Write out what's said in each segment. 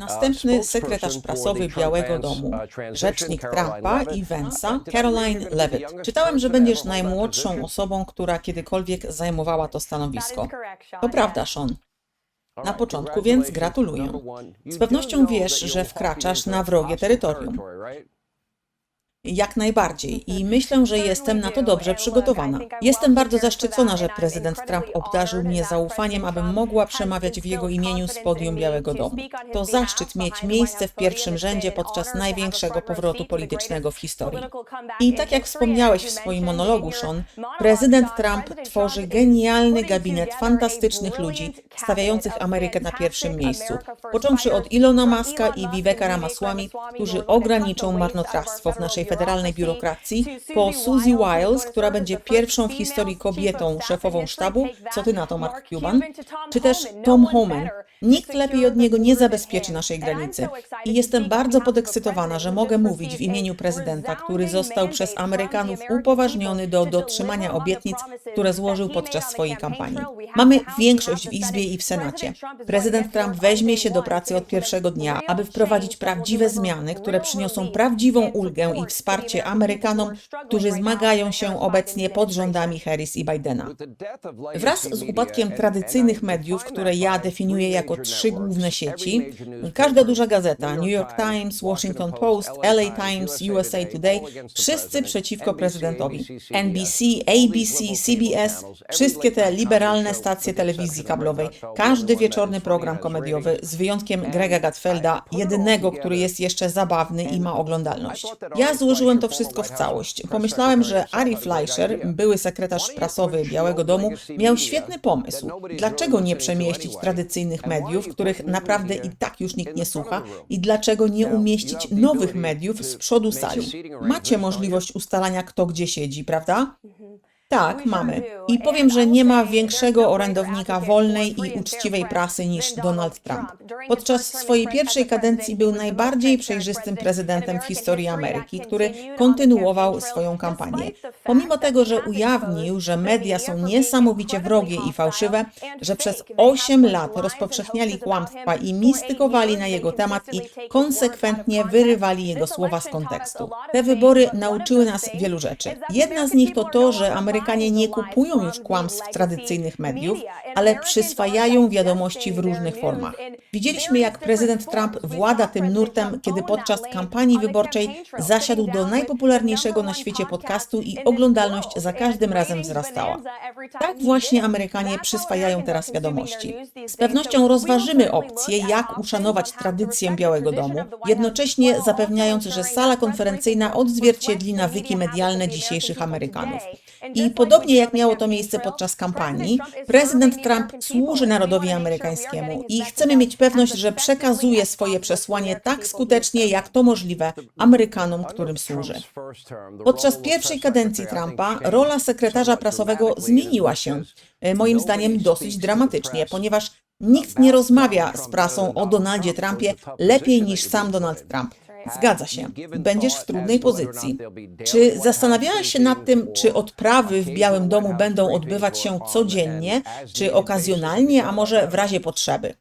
Następny sekretarz prasowy Białego Domu, rzecznik Trumpa i Vance'a, Caroline Levitt. Czytałem, że będziesz najmłodszą osobą, która kiedykolwiek zajmowała to stanowisko. To prawda, Sean. Na początku, więc gratuluję. Z pewnością wiesz, że wkraczasz na wrogie terytorium. Jak najbardziej i myślę, że jestem na to dobrze przygotowana. Jestem bardzo zaszczycona, że prezydent Trump obdarzył mnie zaufaniem, abym mogła przemawiać w jego imieniu z podium Białego Domu. To zaszczyt mieć miejsce w pierwszym rzędzie podczas największego powrotu politycznego w historii. I tak jak wspomniałeś w swoim monologu, Sean, prezydent Trump tworzy genialny gabinet fantastycznych ludzi, stawiających Amerykę na pierwszym miejscu, począwszy od Ilona Maska i Viveka Ramaswamy, którzy ograniczą marnotrawstwo w naszej federalnej biurokracji, po Suzy Wiles, która będzie pierwszą w historii kobietą szefową sztabu, co ty na to, Mark Cuban, czy też Tom Homan. Nikt lepiej od niego nie zabezpieczy naszej granicy. I jestem bardzo podekscytowana, że mogę mówić w imieniu prezydenta, który został przez Amerykanów upoważniony do dotrzymania obietnic, które złożył podczas swojej kampanii. Mamy większość w Izbie i w Senacie. Prezydent Trump weźmie się do pracy od pierwszego dnia, aby wprowadzić prawdziwe zmiany, które przyniosą prawdziwą ulgę i wsparcie Amerykanom, którzy zmagają się obecnie pod rządami Harris i Bidena. Wraz z upadkiem tradycyjnych mediów, które ja definiuję jako trzy główne sieci, każda duża gazeta, New York Times, Washington Post, LA Times, USA Today, wszyscy przeciwko prezydentowi. NBC, ABC, CBS, wszystkie te liberalne stacje telewizji kablowej, każdy wieczorny program komediowy, z wyjątkiem Grega Gatfelda, jedynego, który jest jeszcze zabawny i ma oglądalność. Ja złożyłem to wszystko w całość. Pomyślałem, że Ari Fleischer, były sekretarz prasowy Białego Domu, miał świetny pomysł. Dlaczego nie przemieścić tradycyjnych mediów, których naprawdę i tak już nikt nie słucha, i dlaczego nie umieścić nowych mediów z przodu sali? Macie możliwość ustalania, kto gdzie siedzi, prawda? Tak, mamy. I powiem, że nie ma większego orędownika wolnej i uczciwej prasy niż Donald Trump. Podczas swojej pierwszej kadencji był najbardziej przejrzystym prezydentem w historii Ameryki, który kontynuował swoją kampanię. Pomimo tego, że ujawnił, że media są niesamowicie wrogie i fałszywe, że przez 8 lat rozpowszechniali kłamstwa i mistykowali na jego temat i konsekwentnie wyrywali jego słowa z kontekstu. Te wybory nauczyły nas wielu rzeczy. Jedna z nich to to, że Amerykanie nie kupują już kłamstw tradycyjnych mediów, ale przyswajają wiadomości w różnych formach. Widzieliśmy, jak prezydent Trump włada tym nurtem, kiedy podczas kampanii wyborczej zasiadł do najpopularniejszego na świecie podcastu i oglądalność za każdym razem wzrastała. Tak właśnie Amerykanie przyswajają teraz wiadomości. Z pewnością rozważymy opcję, jak uszanować tradycję Białego Domu, jednocześnie zapewniając, że sala konferencyjna odzwierciedli nawyki medialne dzisiejszych Amerykanów. I podobnie jak miało to miejsce podczas kampanii, prezydent Trump służy narodowi amerykańskiemu i chcemy mieć pewność, że przekazuje swoje przesłanie tak skutecznie, jak to możliwe Amerykanom, którym służy. Podczas pierwszej kadencji Trumpa rola sekretarza prasowego zmieniła się, e, moim zdaniem dosyć dramatycznie, ponieważ nikt nie rozmawia z prasą o Donaldzie Trumpie lepiej niż sam Donald Trump. Zgadza się. Będziesz w trudnej pozycji. Czy zastanawiałaś się nad tym, czy odprawy w Białym Domu będą odbywać się codziennie, czy okazjonalnie, a może w razie potrzeby?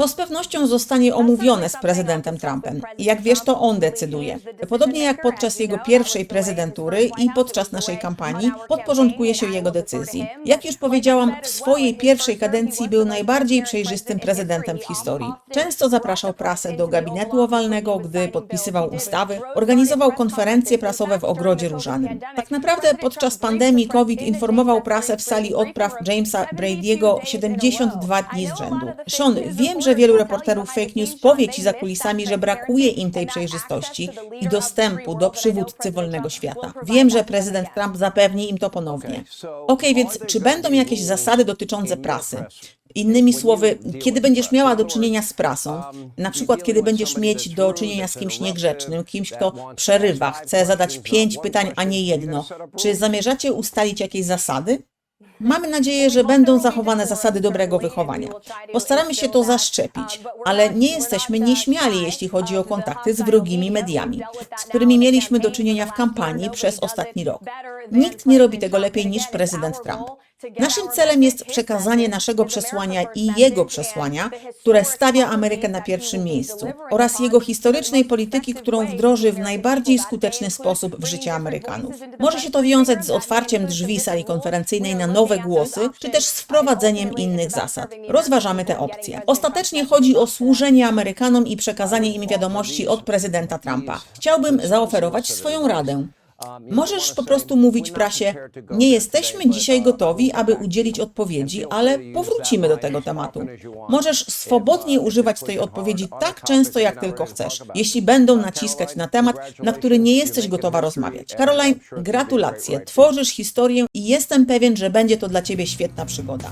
To z pewnością zostanie omówione z prezydentem Trumpem. Jak wiesz, to on decyduje. Podobnie jak podczas jego pierwszej prezydentury i podczas naszej kampanii, podporządkuje się jego decyzji. Jak już powiedziałam, w swojej pierwszej kadencji był najbardziej przejrzystym prezydentem w historii. Często zapraszał prasę do gabinetu owalnego, gdy podpisywał ustawy, organizował konferencje prasowe w Ogrodzie Różanym. Tak naprawdę podczas pandemii COVID informował prasę w sali odpraw Jamesa Brady'ego 72 dni z rzędu. Sean, wiem, że wielu reporterów fake news powie ci za kulisami, że brakuje im tej przejrzystości i dostępu do przywódcy wolnego świata. Wiem, że prezydent Trump zapewni im to ponownie. Ok, więc czy będą jakieś zasady dotyczące prasy? Innymi słowy, kiedy będziesz miała do czynienia z prasą, na przykład kiedy będziesz mieć do czynienia z kimś niegrzecznym, kimś, kto przerywa, chce zadać pięć pytań, a nie jedno, czy zamierzacie ustalić jakieś zasady? Mamy nadzieję, że będą zachowane zasady dobrego wychowania. Postaramy się to zaszczepić, ale nie jesteśmy nieśmiali, jeśli chodzi o kontakty z wrogimi mediami, z którymi mieliśmy do czynienia w kampanii przez ostatni rok. Nikt nie robi tego lepiej niż prezydent Trump. Naszym celem jest przekazanie naszego przesłania i jego przesłania, które stawia Amerykę na pierwszym miejscu, oraz jego historycznej polityki, którą wdroży w najbardziej skuteczny sposób w życie Amerykanów. Może się to wiązać z otwarciem drzwi sali konferencyjnej na nowe głosy, czy też z wprowadzeniem innych zasad. Rozważamy te opcje. Ostatecznie chodzi o służenie Amerykanom i przekazanie im wiadomości od prezydenta Trumpa. Chciałbym zaoferować swoją radę. Możesz po prostu mówić prasie: Nie jesteśmy dzisiaj gotowi, aby udzielić odpowiedzi, ale powrócimy do tego tematu. Możesz swobodnie używać tej odpowiedzi tak często, jak tylko chcesz, jeśli będą naciskać na temat, na który nie jesteś gotowa rozmawiać. Caroline, gratulacje. Tworzysz historię i jestem pewien, że będzie to dla ciebie świetna przygoda.